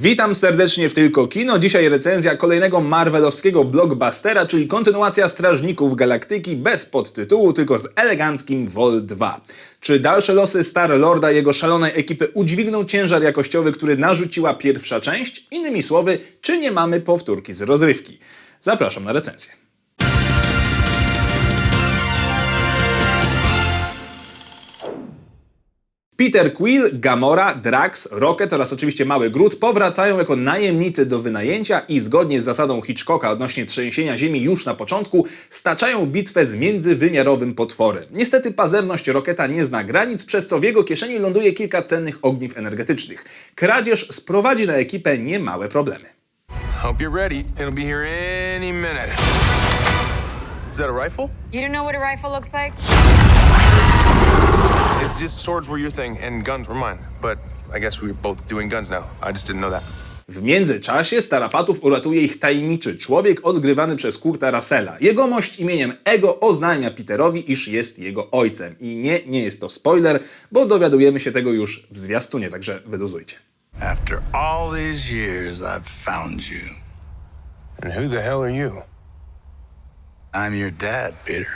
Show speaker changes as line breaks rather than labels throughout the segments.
Witam serdecznie w Tylko Kino. Dzisiaj recenzja kolejnego marvelowskiego blockbustera, czyli kontynuacja Strażników Galaktyki bez podtytułu, tylko z eleganckim Vol 2. Czy dalsze losy Star-Lorda i jego szalonej ekipy udźwigną ciężar jakościowy, który narzuciła pierwsza część? Innymi słowy, czy nie mamy powtórki z rozrywki? Zapraszam na recenzję. Peter Quill, Gamora, Drax, Rocket oraz oczywiście Mały Groot powracają jako najemnicy do wynajęcia i zgodnie z zasadą Hitchcocka odnośnie trzęsienia ziemi już na początku staczają bitwę z międzywymiarowym potworem. Niestety pazerność Rocketa nie zna granic, przez co w jego kieszeni ląduje kilka cennych ogniw energetycznych. Kradzież sprowadzi na ekipę niemałe problemy.
Hope you're ready. It'll be here any minute. Is that a rifle?
You don't know what a rifle looks like?
It's just swords were your thing and guns were mine. But I guess we're both doing guns now. I just didn't know that.
W międzyczasie starapatów uratuje ich tajemniczy człowiek odgrywany przez Kurta Russella. Jegomość imieniem Ego oznajmia Peterowi, iż jest jego ojcem. I nie, nie jest to spoiler, bo dowiadujemy się tego już w zwiastunie, także wyluzujcie.
After all these years, I've found you.
And who the hell are you?
I'm your dad, Peter.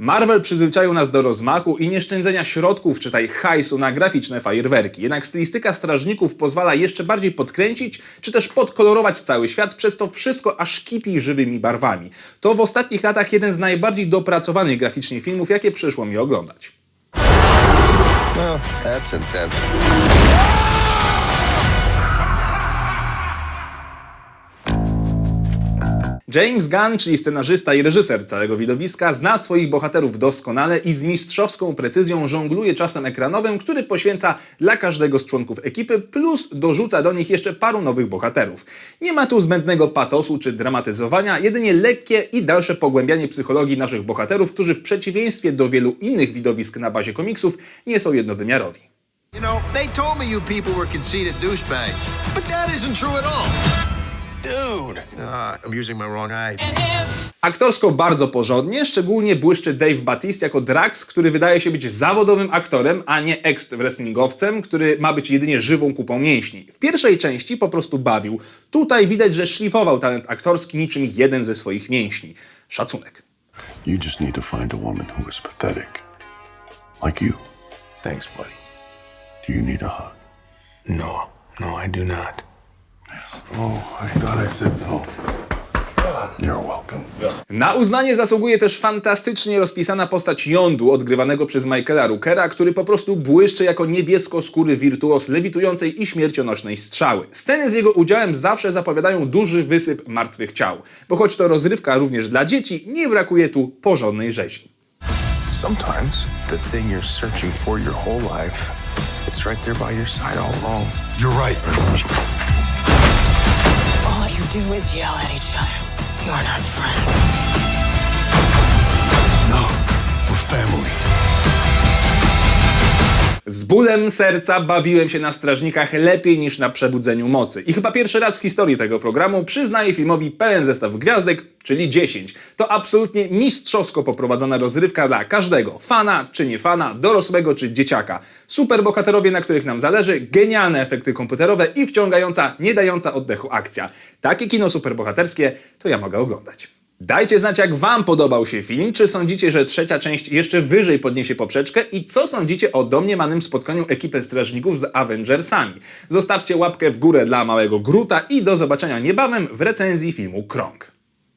Marvel przyzwyczaił nas do rozmachu i nieszczędzenia środków, czytaj hajsu, na graficzne fajerwerki. Jednak stylistyka strażników pozwala jeszcze bardziej podkręcić, czy też podkolorować cały świat, przez to wszystko aż kipi żywymi barwami. To w ostatnich latach jeden z najbardziej dopracowanych graficznie filmów, jakie przyszło mi oglądać.
Well, that's intense.
James Gunn, czyli scenarzysta i reżyser całego widowiska, zna swoich bohaterów doskonale i z mistrzowską precyzją żongluje czasem ekranowym, który poświęca dla każdego z członków ekipy, plus dorzuca do nich jeszcze paru nowych bohaterów. Nie ma tu zbędnego patosu czy dramatyzowania, jedynie lekkie i dalsze pogłębianie psychologii naszych bohaterów, którzy w przeciwieństwie do wielu innych widowisk na bazie komiksów nie są jednowymiarowi.
You know, they told me you people were conceited douchebags, but that isn't true at all.
Aktorsko bardzo porządnie, szczególnie błyszczy Dave Batiste jako Drax, który wydaje się być zawodowym aktorem, a nie ex-wrestlingowcem, który ma być jedynie żywą kupą mięśni. W pierwszej części po prostu bawił. Tutaj widać, że szlifował talent aktorski niczym jeden ze swoich mięśni. Szacunek.
You just need to find a woman who is pathetic. Like you.
Thanks, buddy.
Do you need a hug?
No, no, I do not.
Oh, I thought I said no. You're welcome.
Na uznanie zasługuje też fantastycznie rozpisana postać Jądu, odgrywanego przez Michaela Rookera, który po prostu błyszczy jako niebiesko-skóry wirtuos lewitującej i śmiercionośnej strzały. Sceny z jego udziałem zawsze zapowiadają duży wysyp martwych ciał, bo choć to rozrywka również dla dzieci, nie brakuje tu porządnej rzezi.
Sometimes the thing you're searching for your whole life, it's right there by your side all along.
You're right.
You do is yell at each other. You're not friends.
No, we're family.
Z bólem serca bawiłem się na Strażnikach lepiej niż na Przebudzeniu Mocy. I chyba pierwszy raz w historii tego programu przyznaję filmowi pełen zestaw gwiazdek, czyli 10. To absolutnie mistrzowsko poprowadzona rozrywka dla każdego, fana czy nie fana, dorosłego czy dzieciaka. Super bohaterowie, na których nam zależy, genialne efekty komputerowe i wciągająca, nie dająca oddechu akcja. Takie kino superbohaterskie to ja mogę oglądać. Dajcie znać, jak Wam podobał się film, czy sądzicie, że trzecia część jeszcze wyżej podniesie poprzeczkę i co sądzicie o domniemanym spotkaniu ekipy strażników z Avengersami. Zostawcie łapkę w górę dla małego Gruta i do zobaczenia niebawem w recenzji filmu Krąg.